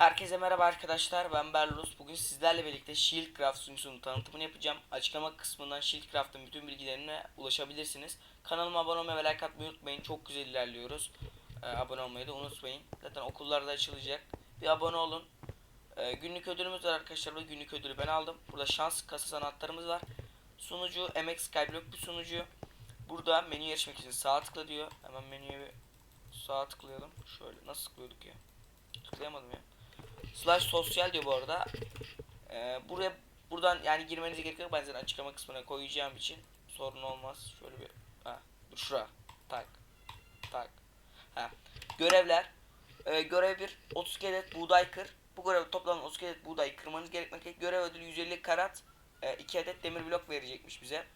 Herkese merhaba arkadaşlar ben Berlus. Bugün sizlerle birlikte Shieldcraft sunucusunun tanıtımını yapacağım. Açıklama kısmından Shieldcraft'ın bütün bilgilerine ulaşabilirsiniz. Kanalıma abone olmayı ve like atmayı unutmayın. Çok güzel ilerliyoruz. Ee, abone olmayı da unutmayın. Zaten okullar da açılacak. Bir abone olun. Ee, günlük ödülümüz var arkadaşlar. Bu günlük ödülü ben aldım. Burada şans kasa sanatlarımız var. Sunucu MX Skyblock bir sunucu. Burada menü yarışmak için sağ tıkla diyor. Hemen menüye bir sağ tıklayalım. Şöyle nasıl tıklıyorduk ya? Tıklayamadım ya. Slash sosyal diyor bu arada. Ee, buraya buradan yani girmenize gerek yok. Ben zaten açıklama kısmına koyacağım için sorun olmaz. Şöyle bir ha dur şura. Tak. Tak. Ha. Görevler. Ee, görev 1 30 adet buğday kır. Bu görev toplam 30 adet buğday kırmanız gerekmekte. Görev ödülü 150 karat. 2 adet demir blok verecekmiş bize.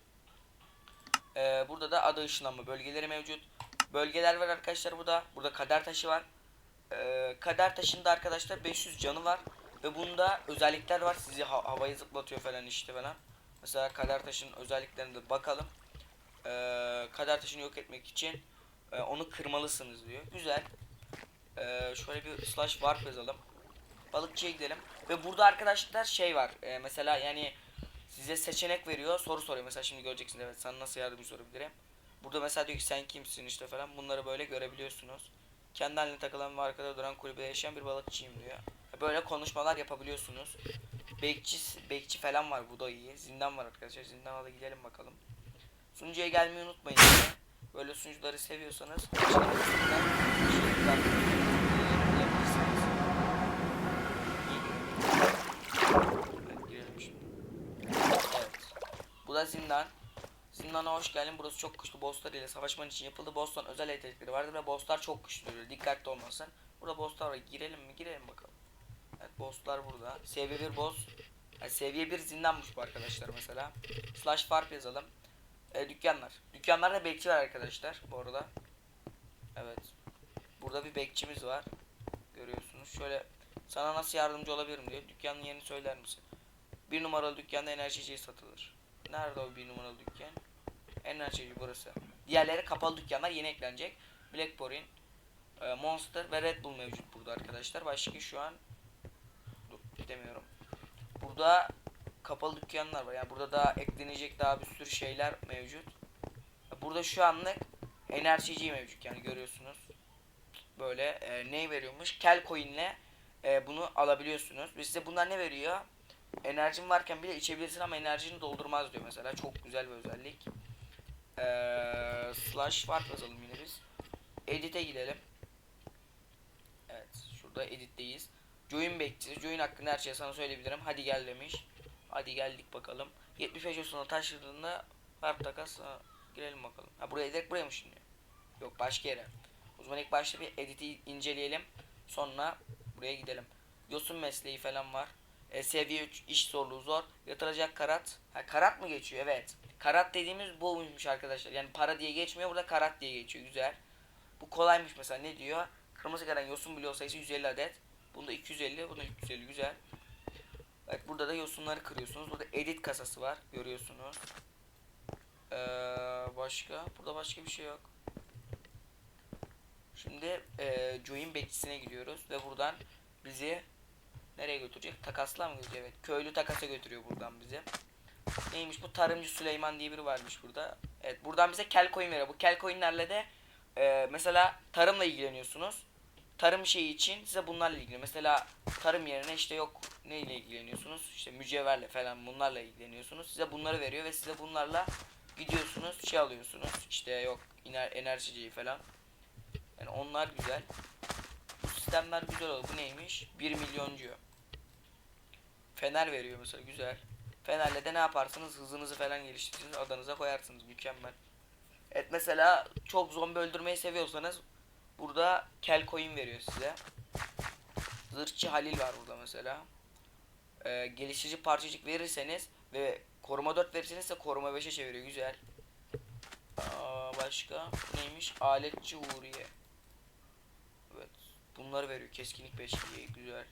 Ee, burada da adı ışınlanma bölgeleri mevcut. Bölgeler var arkadaşlar burada. Burada kader taşı var. Ee, kader taşında arkadaşlar 500 canı var. Ve bunda özellikler var. Sizi ha- havaya zıplatıyor falan işte falan. Mesela kader taşının özelliklerine de bakalım. Ee, kader taşını yok etmek için e, onu kırmalısınız diyor. Güzel. Ee, şöyle bir slash warp yazalım. Balıkçıya gidelim. Ve burada arkadaşlar şey var. Ee, mesela yani size seçenek veriyor. Soru soruyor. Mesela şimdi göreceksiniz. Evet sana nasıl yardımcı sorabilirim. Burada mesela diyor ki sen kimsin işte falan. Bunları böyle görebiliyorsunuz. Kendi haline takılan ve arkada duran kulübede yaşayan bir balıkçıyım diyor. Böyle konuşmalar yapabiliyorsunuz. Bekçi, bekçi falan var bu da iyi. Zindan var arkadaşlar. Zindana da gidelim bakalım. Sunucuya gelmeyi unutmayın. yine. Böyle sunucuları seviyorsanız. Bu da zindan. Zindana hoş geldin. Burası çok güçlü bosslar ile savaşman için yapıldı. Boss'tan özel yetenekleri vardır ve bosslar çok güçlüdür. Dikkatli olmasın. Burada bosslar var. Girelim mi? Girelim bakalım. Evet bosslar burada. Seviye 1 boss. Yani seviye 1 zindanmış bu arkadaşlar mesela. Slash farp yazalım. E, dükkanlar. Dükkanlarda bekçi var arkadaşlar bu arada. Evet. Burada bir bekçimiz var. Görüyorsunuz. Şöyle sana nasıl yardımcı olabilirim diyor. Dükkanın yerini söyler misin? Bir numaralı dükkanda enerji içeceği satılır. Nerede o bir numaralı dükkan? Enerji burası. Diğerleri kapalı dükkanlar yeni eklenecek. Blackporin, e, Monster ve Red Bull mevcut burada arkadaşlar. Başka şu an dur demiyorum. Burada kapalı dükkanlar var. Yani burada daha eklenecek daha bir sürü şeyler mevcut. Burada şu anlık enerjici mevcut yani görüyorsunuz. Böyle e, ne veriyormuş? Kel coin'le e, bunu alabiliyorsunuz. Ve size bunlar ne veriyor? Enerjin varken bile içebilirsin ama enerjini doldurmaz diyor mesela. Çok güzel bir özellik. Ee, slash fark yazalım yine biz. Edit'e gidelim. Evet şurada edit'teyiz. Join bekçisi. Join hakkında her şeyi sana söyleyebilirim. Hadi gel demiş. Hadi geldik bakalım. 75 yıl taşladığında fark takas girelim bakalım. Ha buraya direkt buraya mı şimdi? Yok başka yere. O zaman ilk başta bir edit'i inceleyelim. Sonra buraya gidelim. Yosun mesleği falan var. E, seviye 3 iş zorluğu zor. Yatıracak karat. Ha karat mı geçiyor? Evet. Karat dediğimiz bu buymuş arkadaşlar. Yani para diye geçmiyor. Burada karat diye geçiyor. Güzel. Bu kolaymış mesela. Ne diyor? Kırmızı gelen yosun bloğu sayısı 150 adet. Bunda 250. Bunda 350. Güzel. Evet burada da yosunları kırıyorsunuz. Burada edit kasası var. Görüyorsunuz. Ee, başka? Burada başka bir şey yok. Şimdi e, join bekçisine gidiyoruz ve buradan bizi nereye götürecek? Takasla mı götürüyor? Evet. Köylü takasa götürüyor buradan bizi. Neymiş bu? Tarımcı Süleyman diye biri varmış burada. Evet buradan bize kel coin veriyor. Bu kel coinlerle de e, mesela tarımla ilgileniyorsunuz. Tarım şeyi için size bunlarla ilgili. Mesela tarım yerine işte yok neyle ilgileniyorsunuz? İşte mücevherle falan bunlarla ilgileniyorsunuz. Size bunları veriyor ve size bunlarla gidiyorsunuz şey alıyorsunuz. İşte yok iner, enerjici falan. Yani onlar güzel. Sistemler güzel oldu. Bu neymiş? 1 milyoncu. Fener veriyor mesela güzel. Fenerle de ne yaparsınız? Hızınızı falan geliştirirsiniz. Adanıza koyarsınız. Mükemmel. Evet mesela çok zombi öldürmeyi seviyorsanız burada kel coin veriyor size. Zırhçı Halil var burada mesela. Ee, geliştirici parçacık verirseniz ve koruma 4 verirseniz de koruma 5'e çeviriyor. Güzel. Aa, başka neymiş? Aletçi Uğur'ye. Evet. Bunları veriyor. Keskinlik 5 diye. Güzel.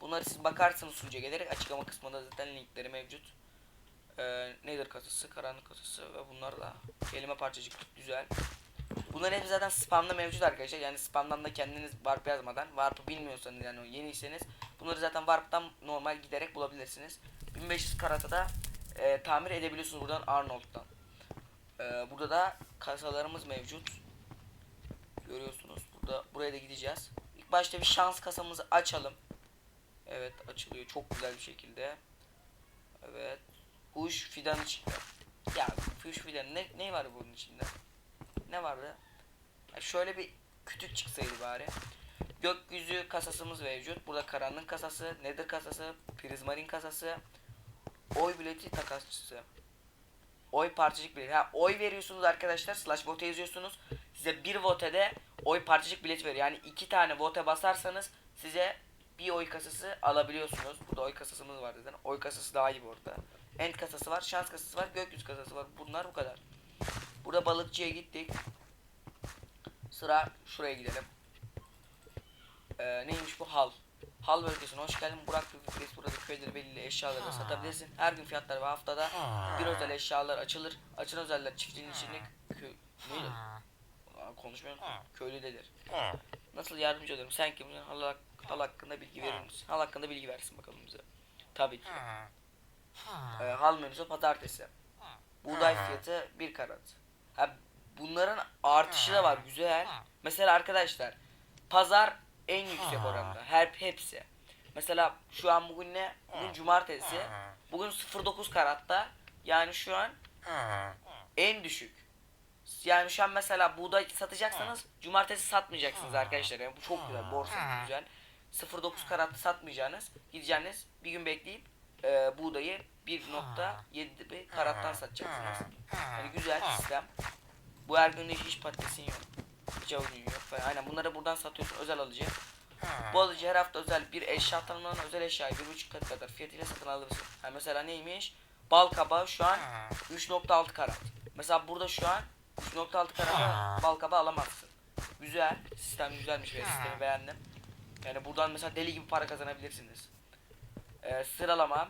Bunları siz bakarsınız sunucuya gelerek açıklama kısmında zaten linkleri mevcut. Ee, Nether kasası, karanlık kasası ve bunlar da kelime parçacık güzel. Bunların hepsi zaten spamda mevcut arkadaşlar. Yani spamdan da kendiniz warp yazmadan warp'ı bilmiyorsanız yani yeniyseniz bunları zaten warp'tan normal giderek bulabilirsiniz. 1500 karata da e, tamir edebiliyorsunuz buradan Arnold'dan. E, burada da kasalarımız mevcut. Görüyorsunuz. Burada buraya da gideceğiz. İlk başta bir şans kasamızı açalım. Evet açılıyor çok güzel bir şekilde. Evet. Huş fidanı çıktı. Ya huş fidanı ne, ne var bunun içinde? Ne vardı? Ya şöyle bir kütük çıksaydı bari. Gökyüzü kasasımız mevcut. Burada karanlık kasası, nether kasası, prizmarin kasası, oy bileti takasçısı. Oy parçacık bileti. Ha, oy veriyorsunuz arkadaşlar. Slash vote yazıyorsunuz. Size bir votede oy parçacık bilet veriyor. Yani iki tane vote basarsanız size bir oy kasası alabiliyorsunuz. Burada oy kasasımız var zaten. Oy kasası daha iyi bu arada. End kasası var, şans kasası var, gökyüzü kasası var. Bunlar bu kadar. Burada balıkçıya gittik. Sıra şuraya gidelim. Ee, neymiş bu hal? Hal bölgesine hoş geldin. Burak Reis burada köyleri belirli eşyaları satabilirsin. Her gün fiyatlar ve haftada bir özel eşyalar açılır. Açılan özeller çiftliğin içinde kö... Neydi? Konuşmuyorum. Köylüdedir. Nasıl yardımcı olurum? Sen kimsin? Hal, hak- hal hakkında bilgi verir misin? Hal hakkında bilgi versin bakalım bize. Tabii ki. Ee, hal menüsü pazartesi. Buğday fiyatı bir karat. Ha, bunların artışı da var güzel. Mesela arkadaşlar pazar en yüksek oranda. Her hepsi. Mesela şu an bugün ne? Bugün cumartesi. Bugün 0.9 karatta. Yani şu an en düşük. Yani şu an mesela buğday satacaksanız cumartesi satmayacaksınız arkadaşlar. Yani bu çok güzel. Borsa güzel. 0.9 karatlı satmayacağınız, gideceğiniz bir gün bekleyip e, buğdayı 1.7 bir karattan satacaksınız. Yani güzel sistem. Bu her gün hiç patatesin yok. Hiç avucun yok. Falan. Aynen bunları buradan satıyorsun özel alıcı. Bu alıcı her hafta özel bir eşya tanımlanan özel eşyayı bir buçuk kat kadar fiyatıyla satın alırsın. Yani mesela neymiş? Bal kabağı şu an 3.6 karat. Mesela burada şu an 3.6 karata bal kabağı alamazsın. Güzel. Sistem güzelmiş ve sistemi beğendim. Yani buradan mesela deli gibi para kazanabilirsiniz. Ee, sıralama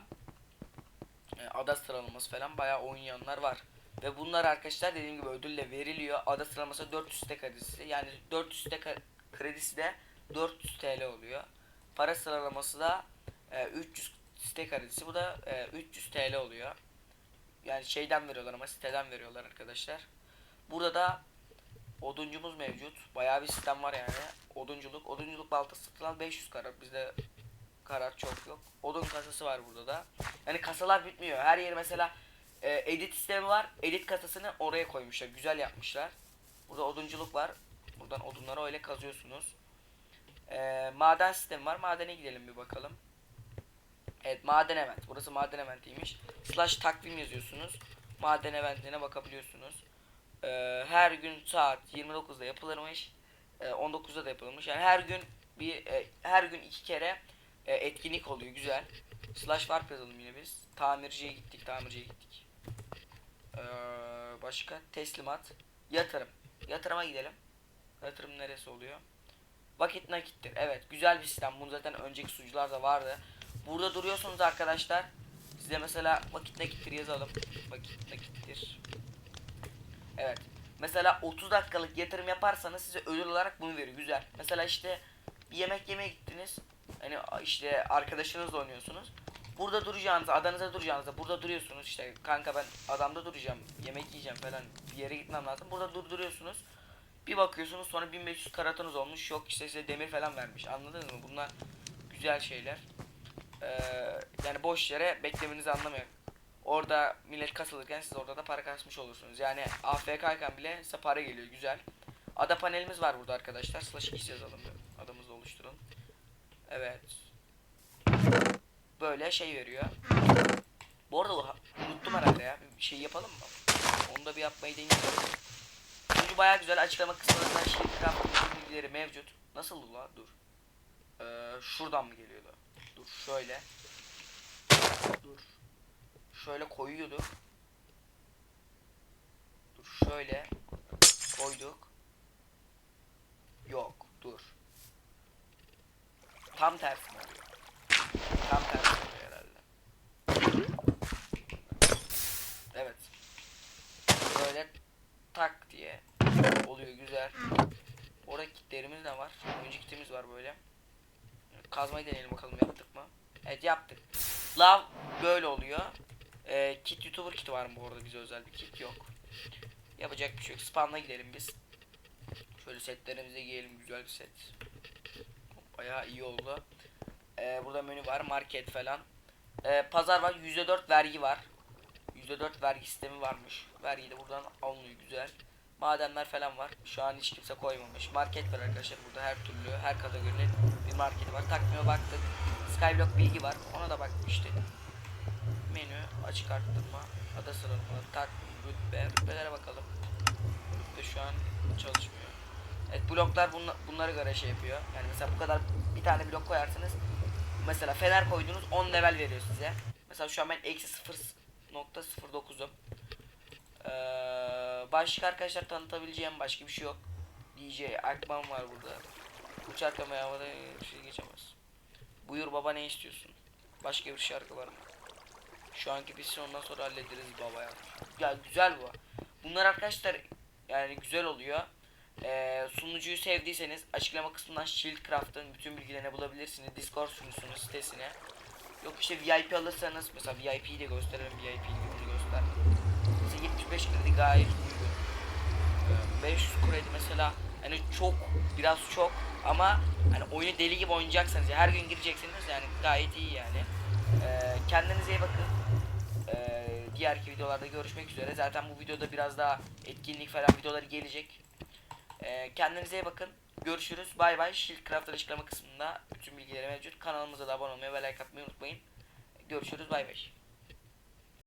e, ada sıralaması falan bayağı oynayanlar var. Ve bunlar arkadaşlar dediğim gibi ödülle veriliyor. Ada sıralaması 400 tek kredisi. Yani 400 tek kredisi de 400 TL oluyor. Para sıralaması da e, 300 site kredisi. Bu da e, 300 TL oluyor. Yani şeyden veriyorlar ama siteden veriyorlar arkadaşlar. Burada da oduncumuz mevcut. Bayağı bir sistem var yani. Odunculuk. Odunculuk baltası satılan 500 karat. Bizde karat çok yok. Odun kasası var burada da. Yani kasalar bitmiyor. Her yer mesela e, edit sistemi var. Edit kasasını oraya koymuşlar. Güzel yapmışlar. Burada odunculuk var. Buradan odunları öyle kazıyorsunuz. E, maden sistemi var. Madene gidelim bir bakalım. Evet maden event. Burası maden eventiymiş. Slash takvim yazıyorsunuz. Maden eventine bakabiliyorsunuz. Ee, her gün saat 29'da yapılırmış. Ee, 19'da da yapılmış. Yani her gün bir e, her gün iki kere e, etkinlik oluyor. Güzel. Slash warp yazalım yine biz. Tamirciye gittik. Tamirciye gittik. Ee, başka teslimat. Yatırım. Yatırıma gidelim. Yatırım neresi oluyor? Vakit nakittir. Evet güzel bir sistem. Bunu zaten önceki sunucularda vardı. Burada duruyorsunuz arkadaşlar. Size mesela vakit nakittir yazalım. Vakit nakittir. Evet. Mesela 30 dakikalık yatırım yaparsanız size ödül olarak bunu veriyor. Güzel. Mesela işte bir yemek yemeye gittiniz. Hani işte arkadaşınızla oynuyorsunuz. Burada duracağınızda, adanıza duracağınızda burada duruyorsunuz. İşte kanka ben adamda duracağım, yemek yiyeceğim falan bir yere gitmem lazım. Burada durduruyorsunuz. Bir bakıyorsunuz sonra 1500 karatınız olmuş. Yok işte size demir falan vermiş. Anladınız mı? Bunlar güzel şeyler. Ee, yani boş yere beklemenizi anlamıyor. Orada millet kasılırken siz orada da para kasmış olursunuz. Yani AFK'yken bile size para geliyor. Güzel. Ada panelimiz var burada arkadaşlar. Slash x yazalım. bir. Adamızı oluşturun. Evet. Böyle şey veriyor. Bu arada unuttum herhalde ya. Bir şey yapalım mı? Onu da bir yapmayı deneyelim. Sunucu bayağı güzel. Açıklama kısmında şey craft bilgileri mevcut. Nasıl la? Dur. Ee, şuradan mı geliyordu? Dur şöyle. Dur. Şöyle koyuyorduk. Dur şöyle koyduk. Yok dur. Tam tersi oluyor? Tam tersi oluyor herhalde. Evet. Böyle tak diye oluyor Güzel. Orada kitlerimiz de var. Oyuncu kitimiz var böyle. Kazmayı deneyelim bakalım yaptık mı? Evet yaptık. Love böyle oluyor. Ee, kit YouTuber kiti var mı bu arada bize özel bir kit yok. Yapacak bir şey yok. Spawn'a gidelim biz. Şöyle setlerimize giyelim güzel bir set. Bayağı iyi oldu. Ee, burada menü var market falan. Ee, pazar var %4 vergi var. %4 vergi sistemi varmış. Vergi de buradan alınıyor güzel. Madenler falan var. Şu an hiç kimse koymamış. Market var arkadaşlar burada her türlü her kategorinin bir marketi var. Takvime baktık. Skyblock bilgi var. Ona da bakmıştık. Menü açık arttırma. Ada sıralama. Takvim rütbe. Rütbelere bakalım. Rütbe şu an çalışmıyor. Evet bloklar bunla, bunları göre şey yapıyor. Yani mesela bu kadar bir tane blok koyarsınız. Mesela fener koydunuz 10 level veriyor size. Mesela şu an ben eksi 0.09'um. Ee, başka arkadaşlar tanıtabileceğim başka bir şey yok. DJ Akman var burada. Uçarken havada şey geçemez. Buyur baba ne istiyorsun? Başka bir şarkı var mı? Şu anki pisini ondan sonra hallederiz baba ya. Güzel bu. Bunlar arkadaşlar yani güzel oluyor. Ee, sunucuyu sevdiyseniz açıklama kısmından Shieldcraft'ın bütün bilgilerini bulabilirsiniz. Discord sunucusunun sitesine. Yok işte VIP alırsanız mesela VIP'yi de gösterelim. VIP bunu göster. Mesela 75 kredi gayet uygun. Ee, 500 kredi mesela hani çok biraz çok ama hani oyunu deli gibi oynayacaksanız her gün gireceksiniz yani gayet iyi yani. Ee, kendinize iyi bakın. Ee, diğerki videolarda görüşmek üzere. Zaten bu videoda biraz daha etkinlik falan videoları gelecek. Ee, kendinize iyi bakın. Görüşürüz. Bay bay. Shieldcraft'ın açıklama kısmında bütün bilgileri mevcut. Kanalımıza da abone olmayı ve like atmayı unutmayın. Görüşürüz. Bay bay.